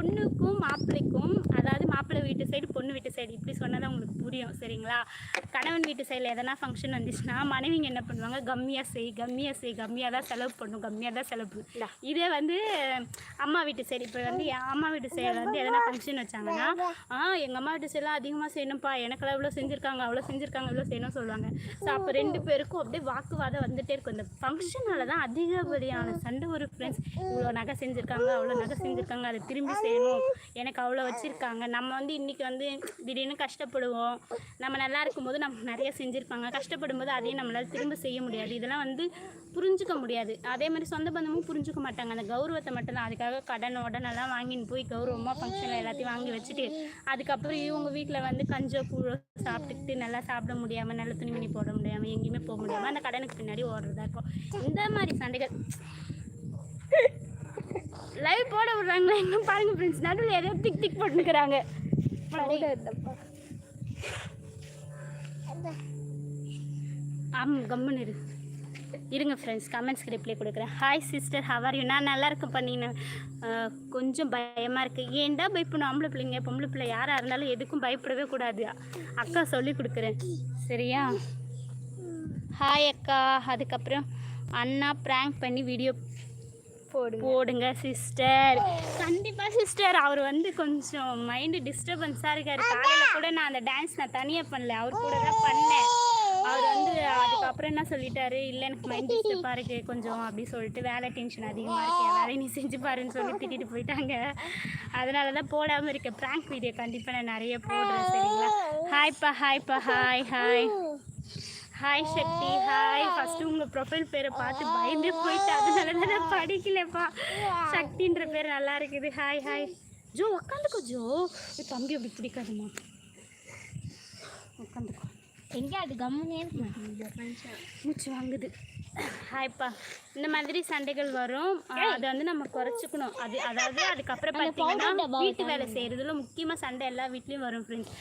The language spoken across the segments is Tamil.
பொண்ணுக்கும் மாப்பிள்ளைக்கும் அதாவது மாப்பிள்ளை வீட்டு சைடு பொண்ணு வீட்டு சைடு இப்படி சொன்னால் தான் உங்களுக்கு புரியும் சரிங்களா? கணவன் வீட்டு சைடில் எதனா ஃபங்க்ஷன் வந்துச்சுன்னா மனைவிங்க என்ன பண்ணுவாங்க? கம்மியாக செய் கம்மியாக செய் கம்மியாக தான் செலவு பண்ணும் கம்மியாக தான் செலவு இதே வந்து அம்மா வீட்டு சைடு இப்போ வந்து என் அம்மா வீட்டு சைடில் வந்து எதனா ஃபங்க்ஷன் வச்சாங்கன்னா ஆ எங்கள் அம்மா வீட்டு சைடெலாம் அதிகமாக செய்யணும்ப்பா எனக்கெல்லாம் இவ்வளோ செஞ்சுருக்காங்க அவ்வளோ செஞ்சுருக்காங்க இவ்வளோ செய்யணும் சொல்லுவாங்க. ஸோ அப்போ ரெண்டு பேருக்கும் அப்படியே வாக்குவாதம் வந்துட்டே இருக்கும். இந்த ஃபங்க்ஷனால தான் அதிகப்படியான சண்டை ஒரு ஃப்ரெண்ட்ஸ் இவ்வளோ நகை செஞ்சுருக்காங்க அவ்வளோ நகை செஞ்சுருக்காங்க அதை திரும்பி செய்யணும் எனக்கு அவ்வளோ வச்சுருக்காங்க. நம்ம வந்து இன்றைக்கி வந்து திடீர்னு கஷ்டப்படுவோம். நம்ம நல்லா இருக்கும்போது நம்ம நிறைய செஞ்சுருப்பாங்க. கஷ்டப்படும் போது அதையும் நம்மளால் திரும்ப செய்ய முடியாது. இதெல்லாம் வந்து புரிஞ்சுக்க முடியாது. அதே மாதிரி சொந்த பந்தமும் புரிஞ்சுக்க மாட்டாங்க. அந்த கௌரவத்தை மட்டும்தான் அதுக்காக கடன் உடனெல்லாம் வாங்கின்னு போய் கௌரவமாக ஃபங்க்ஷனில் எல்லாத்தையும் வாங்கி வச்சுட்டு அதுக்கப்புறம் இவங்க வீட்டில் வந்து கஞ்சோ கூழோ சாப்பிட்டுக்கிட்டு நல்லா சாப்பிட முடியாமல் நல்ல துணிமணி போட முடியாமல் எங்கேயுமே போக முடியாமல் அந்த கடனுக்கு பின்னாடி ஓடுறதா இருக்கும். இந்த மாதிரி சண்டைகள் லைவ் போட விடுறாங்களா இன்னும் பாருங்க ஃப்ரெண்ட்ஸ் நடுவில் ஏதோ டிக் டிக் போட்டுக்கிறாங்க ஆம் கம்முன்னு இரு. இருங்க ஃப்ரெண்ட்ஸ் கமெண்ட்ஸ்க்கு ரிப்ளை கொடுக்குறேன். Hi sister how are you நான் நல்லா இருக்கேன் பண்ணீங்க கொஞ்சம் பயமாக இருக்குது ஏன்டா பயப்படணும்? ஆம்பளை பிள்ளைங்க பொம்பளை பிள்ளை யாராக இருந்தாலும் எதுக்கும் பயப்படவே கூடாது. அக்கா சொல்லி கொடுக்குறேன். சரியா? ஹாய் அக்கா. அதுக்கப்புறம் அண்ணா ப்ராங்க் பண்ணி வீடியோ போடுங்க. சிஸ்டர் கண்டிப்பா சிஸ்டர் அவர் வந்து கொஞ்சம் மைண்டு டிஸ்டர்பன்ஸாக இருக்காரு. காலையில் கூட நான் அந்த டான்ஸ் நான் தனியாக பண்ணல. அவர் கூட தான் பண்ணேன். அவர் வந்து அதுக்கப்புறம் என்ன சொல்லிட்டாரு? இல்லை எனக்கு மைண்ட் டிஸ்டர்பாக இருக்கு. கொஞ்சம் அப்படி சொல்லிட்டு வேலை டென்ஷன் அதிகமாக இருக்கு. வேலையை நீ செஞ்சு பாருன்னு சொல்லி திட்டிட்டு போயிட்டாங்க. அதனால தான் போடாமல் இருக்கேன் ப்ராங்க் வீடியோ கண்டிப்பாக நான் நிறைய போடுறேன். சரிங்களா? ஹாய்ப்பா ஹாய்ப்பா hi hi hi Sakthi hi first உங்க ப்ரொஃபைல் பேரை பார்த்து பயந்து போயிட்டு அதனால தான் நான் படிக்கலப்பா. சக்தின்ற பேர் நல்லா இருக்குது. ஹாய் ஹாய் ஜோ உக்காந்துக்கோ ஜோ. தம்பி அப்படி பிடிக்காதுமா. உட்காந்துக்கோ எங்க அது கம்முனே மூச்சு வாங்குது. ஹாய்ப்பா இந்த மாதிரி சண்டைகள் வரும். அதை வந்து நம்ம குறைச்சிக்கணும். அது அதாவது அதுக்கப்புறம் பார்த்தீங்கன்னா வீட்டு வேலை செய்கிறதுல முக்கியமாக சண்டை எல்லா வீட்லேயும் வரும் ஃப்ரெண்ட்ஸ்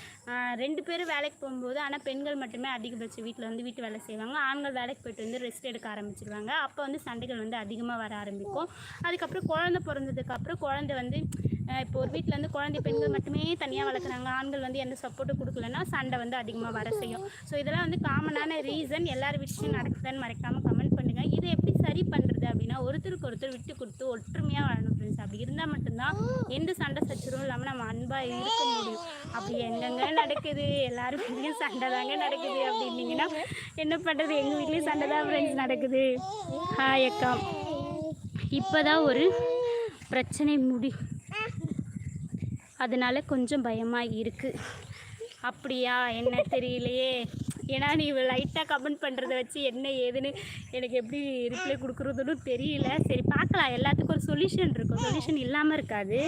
ரெண்டு பேரும் வேலைக்கு போகும்போது ஆனால் பெண்கள் மட்டுமே அதிகபட்சம் வீட்டில் வந்து வீட்டு வேலை செய்வாங்க. ஆண்கள் வேலைக்கு போயிட்டு வந்து ரெஸ்ட் எடுக்க ஆரம்பிச்சிருவாங்க. அப்போ வந்து சண்டைகள் வந்து அதிகமாக வர ஆரம்பிக்கும். அதுக்கப்புறம் குழந்தை பிறந்ததுக்கப்புறம் குழந்தை வந்து இப்போ ஒரு வீட்டில் வந்து குழந்தை பெண்கள் மட்டுமே தனியாக வளர்க்குறாங்க. ஆண்கள் வந்து எந்த சப்போர்ட்டும் கொடுக்கலன்னா சண்டை வந்து அதிகமாக வர செய்யும். ஸோ இதெல்லாம் வந்து காமனான ரீசன் எல்லார் விஷயம் நடக்குதுன்னு மறைக்காமல் கமெண்ட் பண்ணுங்க இதை எப்படி சரி பண்ணுறது அப்படின்னா ஒருத்தருக்கு ஒருத்தர் விட்டு கொடுத்து ஒற்றுமையாக வாழணும் ஃப்ரெண்ட்ஸ் அப்படி இருந்தால் மட்டும்தான் எந்த சண்டை சச்சரவும் இல்லாமல் நம்ம அன்பாக இருக்க முடியும். அப்படி எங்கெங்க நடக்குது? எல்லாரும் வீட்லேயும் சண்டை தாங்க நடக்குது. அப்படின்னீங்கன்னா என்ன பண்ணுறது எங்கள் வீட்லேயும் சண்டை தான் ஃப்ரெண்ட்ஸ் நடக்குது. ஹாய் அக்கா. இப்போ தான் ஒரு பிரச்சனை முடி. அதனால கொஞ்சம் பயமாக இருக்குது அப்படியா? என்ன தெரியலையே. ஏன்னா நீ லைட்டாக கமெண்ட் பண்ணுறத வச்சு என்ன ஏதுன்னு எனக்கு எப்படி ரிப்ளை கொடுக்குறதுன்னு தெரியல. சரி பார்க்கலாம். எல்லாத்துக்கும் ஒரு சொல்யூஷன் இருக்கும். சொல்யூஷன் இல்லாமல் இருக்காது.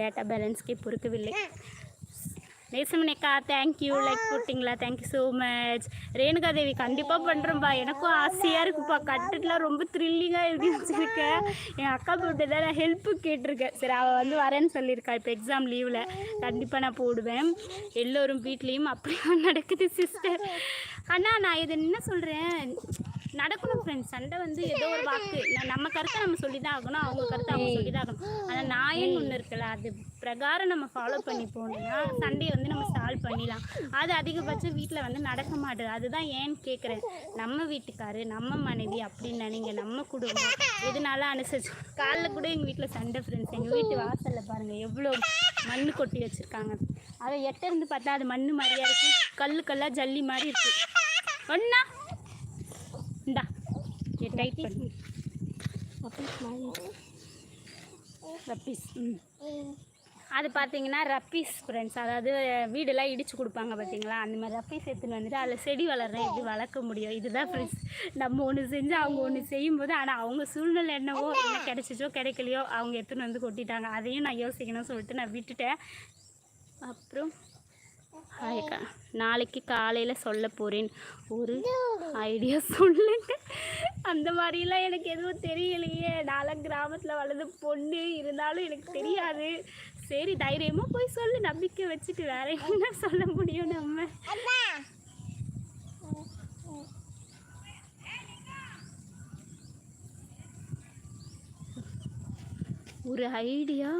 டேட்டா பேலன்ஸ்க்கே பொறுக்கவில்லை. நேசமணிக்கா தேங்க்யூ லைக் போட்டிங்களா? Thank you so much Renuka Devi கண்டிப்பாக பண்ணுறேன்ப்பா எனக்கும் ஆசையாக இருக்குப்பா. கட்டுலாம் ரொம்ப த்ரில்லிங்காக எழுதி வச்சுருக்கேன் என் அக்கா போட்டு தான் நான் ஹெல்ப்பு கேட்டிருக்கேன். சரி அவள் வந்து வரேன்னு சொல்லியிருக்கா. இப்போ எக்ஸாம் லீவில் கண்டிப்பாக நான் போடுவேன். எல்லோரும் வீட்லேயும் அப்படியே நடக்குது சிஸ்டர் அண்ணா நான் இது என்ன சொல்கிறேன் நடக்கணும் ஃப்ரெண்ட்ஸ் சண்டை வந்து ஏதோ ஒரு வாக்கு. நம்ம கருத்தை நம்ம சொல்லி தான் ஆகணும். அவங்க கருத்தை அவங்க சொல்லி தான் ஆகணும். ஆனால் நாயன்னு ஒன்று இருக்குல்ல அது பிரகாரம் நம்ம ஃபாலோ பண்ணி போனோம்னா சண்டையை வந்து நம்ம சால்வ் பண்ணிடலாம். அது அதிகபட்சம் வீட்டில் வந்து நடக்க மாட்டேது. அதுதான் ஏன்னு கேட்குறேன் நம்ம வீட்டுக்காரு நம்ம மனைவி அப்படின்னு நினைங்க. நம்ம குடும்பம் எதனால அனுசரிச்சு காலைல கூட எங்கள் வீட்டில் சண்டை ஃப்ரெண்ட்ஸ் எங்கள் வீட்டு வாசலில் பாருங்கள் எவ்வளோ மண் கொட்டி வச்சுருக்காங்க. அதை எட்ட இருந்து பார்த்தா அது மண் மாதிரியா இருக்குது கல் கல்லாக ஜல்லி மாதிரி இருக்குது ஒன்றா டைட் பண்ணி ரப்பீஸ் அது பார்த்தீங்கன்னா ரப்பீஸ் ஃப்ரெண்ட்ஸ் அதாவது வீடெல்லாம் இடிச்சு கொடுப்பாங்க பார்த்தீங்களா அந்த மாதிரி ரப்பீஸ் எடுத்துன்னு வந்துட்டு அதில் செடி வளர்றேன். எப்படி வளர்க்க முடியும்? இதுதான் ஃப்ரெண்ட்ஸ் நம்ம ஒன்று செஞ்சு அவங்க ஒன்று செய்யும்போது ஆனால் அவங்க சூழ்நிலை என்னவோ என்ன கிடைச்சிச்சோ கிடைக்கலையோ அவங்க எடுத்துன்னு வந்து கொட்டிட்டாங்க. அதையும் நான் யோசிக்கணும்னு சொல்லிட்டு நான் விட்டுட்டேன். அப்புறம் ஹாய்க்கா நாளைக்கு காலையில் சொல்ல போகிறேன் ஒரு ஐடியா சொல்லுங்க. அந்த மாதிரிலாம் எனக்கு எதுவும் தெரியலையே. நான்லாம் கிராமத்தில் வளர்ந்த பொண்ணு. இருந்தாலும் எனக்கு தெரியாது. சரி தைரியமாக போய் சொல்லு. நம்பிக்கை வச்சுட்டு வேற என்ன சொல்ல முடியும் நம்ம? ஒரு ஐடியா